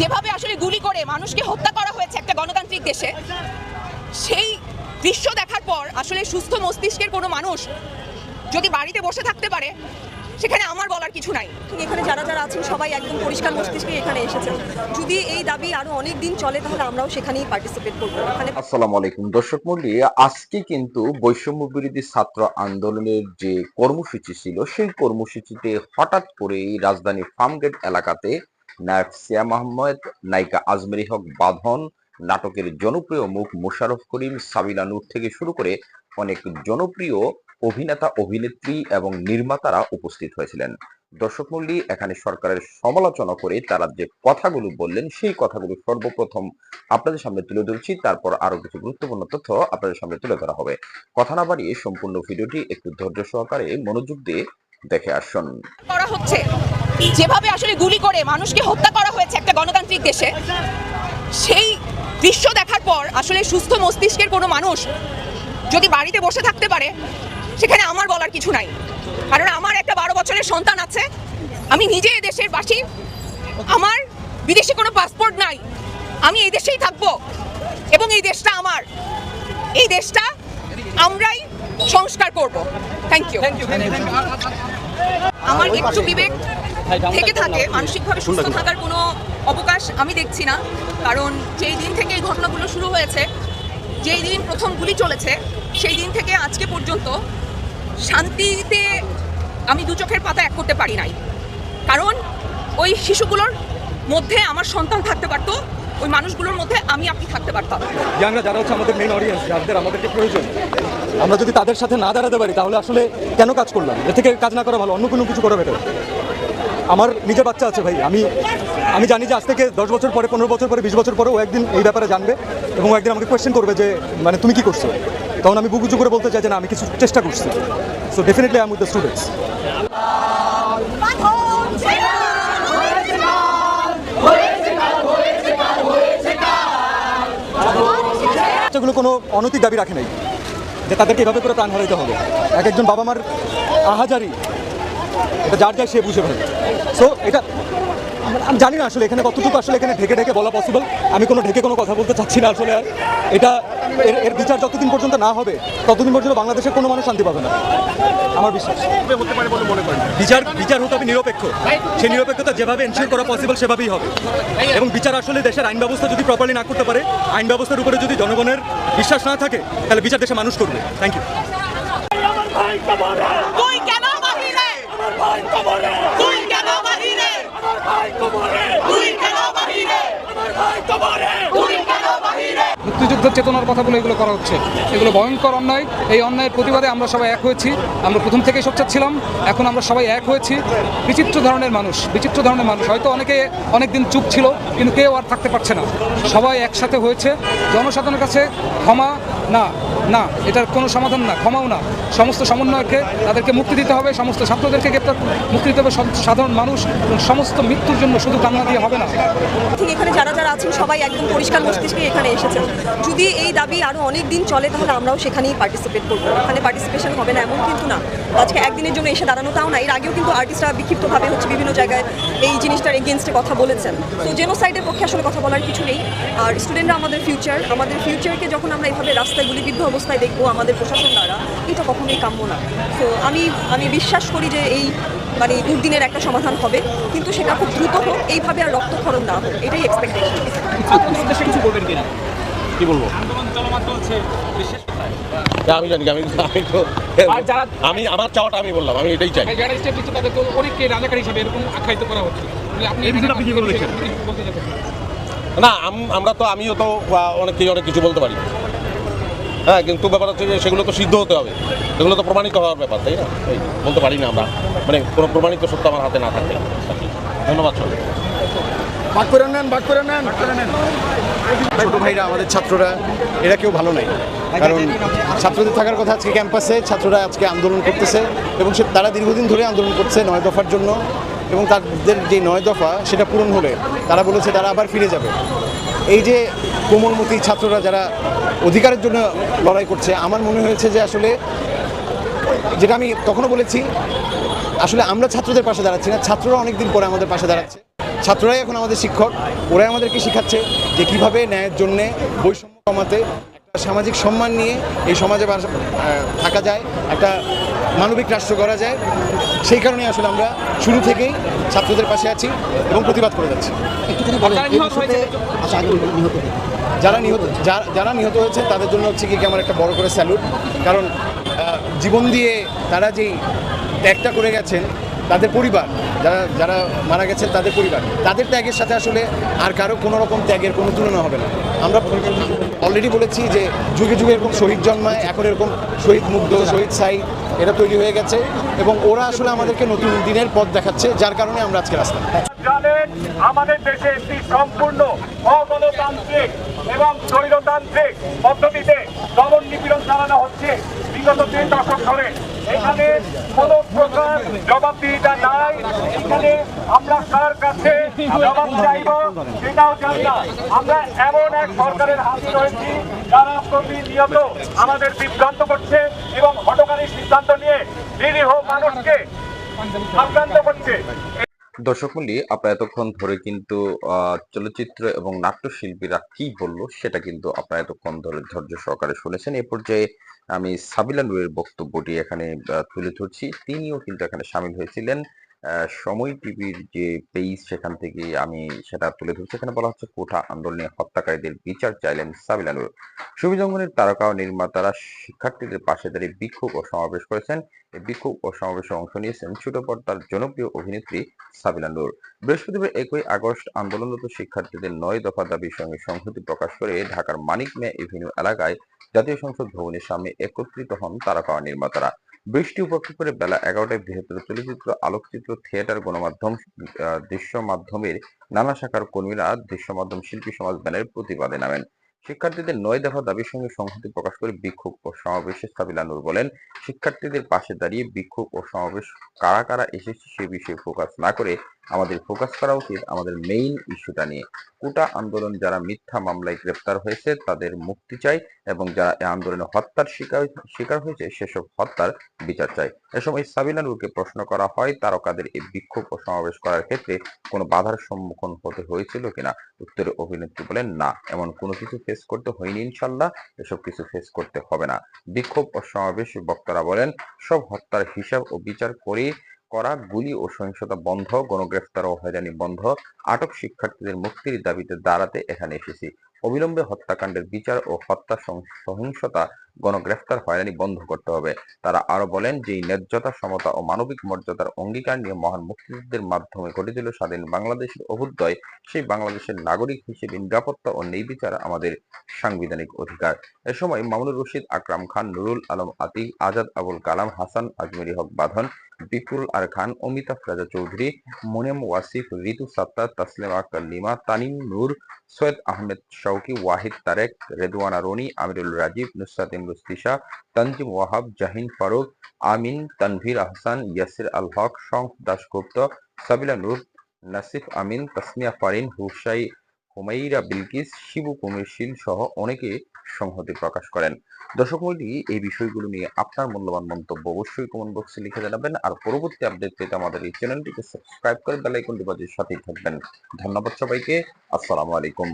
যেভাবে আসলে গুলি করে মানুষকে হত্যা করা হয়েছে একটা গণতান্ত্রিক দেশে সেই দৃশ্য দেখার পর আসলে সুস্থ মস্তিষ্কের কোনো মানুষ যদি বাড়িতে বসে থাকতে পারে সেখানে আমার বলার কিছু নাই। এখানে যারা যারা আছেন সবাই একদম পরিষ্কার মস্তিষ্কে এখানে এসেছেন যদি এই দাবি আরও অনেক দিন চলে তাহলে আমরাও সেখানেই পার্টিসিপেট করব। এখানে আসসালামু আলাইকুম। দর্শক মন্ডলী আজকে কিন্তু বৈষম্য বিরোধী ছাত্র আন্দোলনের যে কর্মসূচি ছিল সেই কর্মসূচিতে হঠাৎ করেই রাজধানী ফার্মগেট এলাকাতে নায়ক সিয়াম আহমেদ, নায়িকা আজমেরি হক বাঁধন, নাটকের জনপ্রিয় মুখ মোশাররফ করিম সাবিলা নূর থেকে শুরু করে অনেক জনপ্রিয় অভিনেতা, অভিনেত্রী এবং নির্মাতারা উপস্থিত হয়েছিলেন। দর্শক মন্ডলী এখানে সরকারের সমালোচনা করে তারা যে কথাগুলো বললেন, সেই কথাগুলো সর্বপ্রথম আপনাদের সামনে তুলে ধরছি। তারপর আরও কিছু গুরুত্বপূর্ণ তথ্য আপনাদের সামনে তুলে ধরা হবে। কথা না বাড়িয়ে সম্পূর্ণ ভিডিওটি একটু ধৈর্য সহকারে মনোযোগ দিয়ে দেখে আসুন। করা হচ্ছে। যেভাবে আসলে গুলি করে মানুষকে হত্যা করা হয়েছে একটা গণতান্ত্রিক দেশে সেই দৃশ্য দেখার পর আসলে সুস্থ মস্তিষ্কের কোনো মানুষ যদি বাড়িতে বসে থাকতে পারে সেখানে আমার বলার কিছু নাই। কারণ আমার একটা বারো বছরের সন্তান আছে আমি নিজে দেশের বাসী আমার বিদেশে কোনো পাসপোর্ট নাই আমি এই দেশেই থাকব এবং এই দেশটা আমার। এই দেশটা আমরাই সংস্কার করব। থ্যাংক ইউ আমার একটু বিবেক থেকে থাকে মানসিকভাবে সুস্থ থাকার কোনো অবকাশ আমি দেখছি না কারণ যেই দিন থেকে এই ঘটনাগুলো শুরু হয়েছে যেই দিন প্রথম গুলি চলেছে সেই দিন থেকে আজকে পর্যন্ত শান্তিতে আমি দু চোখের পাতা এক করতে পারি নাই। কারণ ওই শিশুগুলোর মধ্যে আমার সন্তান থাকতে পারতো ওই মানুষগুলোর মধ্যে আমি আপনি থাকতে পারতাম। ইয়াংরা যারা হচ্ছে আমাদের মেইন অডিয়েন্স যাদের আমাদেরকে প্রয়োজন আমরা যদি তাদের সাথে না দাঁড়াতে পারি তাহলে আসলে কেন কাজ করলাম? এর থেকে কাজ না করা ভালো অন্য কোনো কিছু করা বেটার আমার নিজের বাচ্চা আছে ভাই। আমি আমি জানি যে আজ থেকে দশ বছর পরে, পনেরো বছর পরে, বিশ বছর পরে ও একদিন এই ব্যাপারে জানবে এবং একদিন আমাকে কোয়েশ্চেন করবে যে মানে তুমি কি করছ? তখন আমি বুকুচু করে বলতে চাই যে না, আমি কিছু চেষ্টা করছি। So definitely I with the students বাচ্চাগুলো কোনো অনৈতিক দাবি রাখে নাই, যে তাদেরকে এভাবে করে প্রাণ হারাইতে হবে। এক একজন বাবা মার আহাজারি, এটা যার যায় সে বুঝে ভাই। সো এটা আমি জানি না আসলে এখানে কতটুকু আসলে এখানে ঢেকে ঢেকে বলা পসিবল আমি কোনো ঢেকে কোনো কথা বলতে চাচ্ছি না আসলে। আর এটা এর বিচার যতদিন পর্যন্ত না হবে, ততদিন পর্যন্ত বাংলাদেশের কোনো মানুষ শান্তি পাবে না। আমার বিশ্বাস। বিচার বিচার হতে হবে নিরপেক্ষ। সেই নিরপেক্ষতা যেভাবে এনশিওর করা পসিবল সেভাবেই হবে। এবং বিচার আসলে দেশের আইন ব্যবস্থা যদি প্রপারলি না করতে পারে, আইন ব্যবস্থার উপরে যদি জনগণের বিশ্বাস না থাকে, তাহলে বিচার দেশে মানুষ করবে। থ্যাংক ইউ তুই কেন বাহিরে তুই কেন বাহিরে মুক্তিযুদ্ধের চেতনার কথাগুলো এগুলো করা হচ্ছে। এগুলো ভয়ঙ্কর অন্যায়। এই অন্যায়ের প্রতিবাদে আমরা সবাই এক হয়েছি। আমরা প্রথম থেকেই সোচ্চার ছিলাম। এখন আমরা সবাই এক হয়েছি। বিচিত্র ধরনের মানুষ, বিচিত্র ধরনের মানুষ। হয়তো অনেকে অনেক দিন চুপ ছিল, কিন্তু কেউ আর থাকতে পারছে না। সবাই একসাথে হয়েছে। জনসাধারণের কাছে ক্ষমা না না, এটার কোনো সমাধান না, ক্ষমাও না। সমস্ত সমন্বয়কে তাদেরকে মুক্তি দিতে হবে, সমস্ত ছাত্রদেরকে গ্রেপ্তার, মুক্তি দিতে হবে সাধারণ মানুষ, এবং সমস্ত মৃত্যুর জন্য শুধু কান্না দিয়ে হবে না। ঠিক, এখানে যারা যারা আছেন, সবাই একদম পরিষ্কার মস্তিষ্কে এখানে এসেছেন। যদি এই দাবি আরও অনেক দিন চলে, তাহলে আমরাও সেখানেই পার্টিসিপেট করব। এখানে পার্টিসিপেশন হবে না, এমন কিন্তু না। আজকে একদিনের জন্য এসে দাঁড়ানো তাও না, এর আগেও কিন্তু আর্টিস্টরা বিক্ষিপ্তভাবে হচ্ছে বিভিন্ন জায়গায় এই জিনিসটার এগেনস্টে কথা বলেছেন। তো জেনোসাইডের পক্ষে আসলে কথা বলার কিছু নেই। আর স্টুডেন্টরা আমাদের ফিউচার আমাদের ফিউচারকে যখন আমরা এইভাবে রাস্তায় গুলিবিদ্ধ অবস্থায় দেখব আমাদের প্রশাসন দ্বারা এটা কখনোই কাম্য না। তো আমি আমি বিশ্বাস করি যে এই মানে দুর্দিনের একটা সমাধান হবে। কিন্তু সেটা খুব দ্রুত হোক এইভাবে আর রক্তক্ষরণ না হোক এটাই এক্সপেকটেশন না, আমি জানি আমি আমি তো আমি আমার চাওয়াটা আমি বললাম আমি এটাই চাই। যারা স্টেপ অনেককে রাজাকার হিসাবে এরকম আখ্যায়িত করা হচ্ছে। আপনি কি বলতে না আম- আমরা তো আমিও তো অনেক অনেক কিছু বলতে পারি। হ্যাঁ কিন্তু ব্যাপার হচ্ছে যে সেগুলো তো সিদ্ধ হতে হবে। সেগুলো তো প্রমাণিত হওয়ার ব্যাপার তাই না? বলতে পারি না আমরা। মানে কোনো প্রমাণিত সত্য আমার হাতে না থাকে। ধন্যবাদ সবাই ভাগ করে নেন ভাগ করে নেন। ছোট ভাইরা আমাদের ছাত্ররা এরা কেউ ভালো নাই। কারণ ছাত্রদের থাকার কথা আজকে ক্যাম্পাসে ছাত্ররা আজকে আন্দোলন করতেছে এবং সে তারা দীর্ঘদিন ধরে আন্দোলন করছে নয় দফার জন্য এবং তাদের যে নয় দফা সেটা পূরণ হলে তারা বলেছে তারা আবার ফিরে যাবে। এই যে কোমলমতি ছাত্ররা যারা অধিকারের জন্য লড়াই করছে, আমার মনে হয়েছে যে আসলে যেটা আমি তখনও বলেছি, আসলে আমরা ছাত্রদের পাশে দাঁড়াচ্ছি না, ছাত্ররা অনেকদিন পরে আমাদের পাশে দাঁড়াচ্ছে। ছাত্ররাই এখন আমাদের শিক্ষক, ওরাই আমাদেরকে শেখাচ্ছে যে কীভাবে ন্যায়ের জন্যে বৈষম্য কমাতে সামাজিক সম্মান নিয়ে এই সমাজে বাস- থাকা যায় একটা মানবিক রাষ্ট্র করা যায়। সেই কারণে আসলে আমরা শুরু থেকেই ছাত্রদের পাশে আছি এবং প্রতিবাদ করে যাচ্ছি। যারা নিহত যারা- যারা নিহত হয়েছে তাদের জন্য হচ্ছে কি আমার একটা বড় করে স্যালুট। কারণ জীবন দিয়ে তারা যেই ত্যাগটা করে গেছেন তাদের পরিবার যারা যারা মারা গেছেন তাদের পরিবার। তাদের ত্যাগের সাথে আসলে আর কারও কোনো রকম ত্যাগের কোনো তুলনা হবে না। আমরা অলরেডি বলেছি যে যুগে যুগে এরকম শহীদ জন্মায়, এখন এরকম শহীদ মুগ্ধ, শহীদ সাই, এটা তৈরি হয়ে গেছে এবং ওরা আসলে আমাদেরকে নতুন দিনের পথ দেখাচ্ছে, যার কারণে আমরা আজকে রাস্তা। আমাদের দেশে একটি সম্পূর্ণ অগণতান্ত্রিক এবং স্বৈরতান্ত্রিক পদ্ধতিতে দমন নিপীড়ন চালানো হচ্ছে। বিগত তিন দশক ধরে এখানে কোনো প্রকার জবাবদিহিতা নাই। এখানে আমরা কার কাছে জবাব চাইব সেটাও জানি না। আমরা এমন এক সরকারের হাতে রয়েছি, যারা প্রতিনিয়ত আমাদের বিভ্রান্ত করছে এবং হটকারী সিদ্ধান্ত নিয়ে নিরীহ মানুষকে আক্রান্ত করছে। দর্শক মন্ডলী, আপনার এতক্ষণ ধরে কিন্তু চলচ্চিত্র এবং নাট্য শিল্পীরা কি বলল সেটা কিন্তু আপনার এতক্ষণ ধরে ধৈর্য সহকারে শুনেছেন। এ পর্যায়ে আমি সাবিলা নুরের বক্তব্যটি এখানে তুলে ধরছি। তিনিও কিন্তু এখানে সামিল হয়েছিলেন। সময় টিভির যে পেজ সেখান থেকে আমি সেটা তুলে ধরছি। এখানে বলা হচ্ছে কোঠা আন্দোলনে হত্যাকারীদের বিচার চাইলেন সাবিলা নুর। সুবিজঙ্গনের তারকা নির্মাতারা শিক্ষার্থীদের পাশে দাঁড়িয়ে বিক্ষোভ ও সমাবেশ করেছেন। বিক্ষোভ ও সমাবেশে অংশ নিয়েছেন ছোট পর্দার জনপ্রিয় অভিনেত্রী সাবিলা নূর। বৃহস্পতিবার একই আগস্ট আন্দোলনরত শিক্ষার্থীদের নয় দফা দাবির সঙ্গে সংহতি প্রকাশ করে ঢাকার মানিক মিয়া এভিনিউ এলাকায় জাতীয় সংসদ ভবনের সামনে একত্রিত হন তারকা নির্মাতারা। বৃষ্টি উপেক্ষা করে বেলা এগারোটায় বৃহত্তর চলচ্চিত্র, আলোকচিত্র, থিয়েটার, গণমাধ্যম দৃশ্য মাধ্যমের নানা শাখার কর্মীরা দৃশ্য মাধ্যম শিল্পী সমাজ ব্যানারের প্রতিবাদে নামেন। শিক্ষার্থীদের নয় দফা দাবির সঙ্গে সংহতি প্রকাশ করে বিক্ষোভ ও সমাবেশে সাবিলা নূর বলেন, শিক্ষার্থীদের পাশে দাঁড়িয়ে বিক্ষোভ ও সমাবেশ কারা কারা এসেছে সে বিষয়ে ফোকাস না করে আমাদের ফোকাস করা উচিত আমাদের মেইন ইস্যুটা নিয়ে। কোটা আন্দোলন যারা মিথ্যা মামলায় গ্রেপ্তার হয়েছে, তাদের মুক্তি চাই এবং যারা এই আন্দোলনে হত্যার শিকার শিকার হয়েছে, সেসব হত্যার বিচার চাই। এ সময় সাবিনা নূরকে প্রশ্ন করা হয়, তারকাদের এই বিক্ষোভ ও সমাবেশ করার ক্ষেত্রে কোনো বাধার সম্মুখীন হতে হয়েছিল কিনা? উত্তরে অভিনেত্রী বলেন, না, এমন কোনো কিছু ফেস করতে হয়নি ইনশাল্লাহ, এসব কিছু ফেস করতে হবে না। বিক্ষোভ ও সমাবেশ বক্তারা বলেন, সব হত্যার হিসাব ও বিচার করে করা, গুলি ও সহিংসতা বন্ধ, গণগ্রেফতার ও হয়রানি বন্ধ, আটক শিক্ষার্থীদের মুক্তির দাবিতে দাঁড়াতে এখানে এসেছি। অবিলম্বে হত্যাকাণ্ডের বিচার ও হত্যা সহিংসতা, গণগ্রেফতার, হয়রানি বন্ধ করতে হবে। তারা আরও বলেন যে ন্যায্যতা, সমতা ও মানবিক মর্যাদার অঙ্গীকার নিয়ে মহান মুক্তিযুদ্ধের মাধ্যমে গঠিত স্বাধীন বাংলাদেশের অভ্যুদয়, সেই বাংলাদেশের নাগরিক হিসেবে নিরাপত্তা ও নির্বিচার আমাদের সাংবিধানিক অধিকার। এ সময় মামুনুর রশিদ আকরাম খান, নুরুল আলম আতিক, আজাদ আবুল কালাম, হাসান আজমেরি হক বাঁধন বিপুল আর খান, অমিতাভ রাজা চৌধুরী, মুনেম ওয়াসিফ ঋতু সাত্তার তাসলিমা আক্তার লিমা তানিম নূর, সৈয়দ আহমেদ শৌকি ওয়াহিদ তারেক, রেদওয়ানা রনি, আমিরুল রাজীব, নুসরাত ইমরুজ তিশা, তানজিম ওয়াহাব, জাহিন ফারুক, আমিন, তানভীর আহসান, ইয়াসির আল হক, শঙ্খ দাশগুপ্ত, সাবিলা নূর, নাসিফ আমিন, তাসমিয়া ফারিন, হুসাই হুমাইরা বিলকিস শিবু কুমির শীল সহ অনেকে সংহতি প্রকাশ করেন। দর্শক মণ্ডলী, এই বিষয়গুলো নিয়ে আপনার মূল্যবান মন্তব্য অবশ্যই কমেন্ট বক্সে লিখে জানাবেন আর পরবর্তী আপডেট পেতে আমাদের এই চ্যানেলটিকে সাবস্ক্রাইব করে বেল আইকনটি বাজিয়ে সাথেই থাকবেন। ধন্যবাদ সবাইকে আসসালামু আলাইকুম।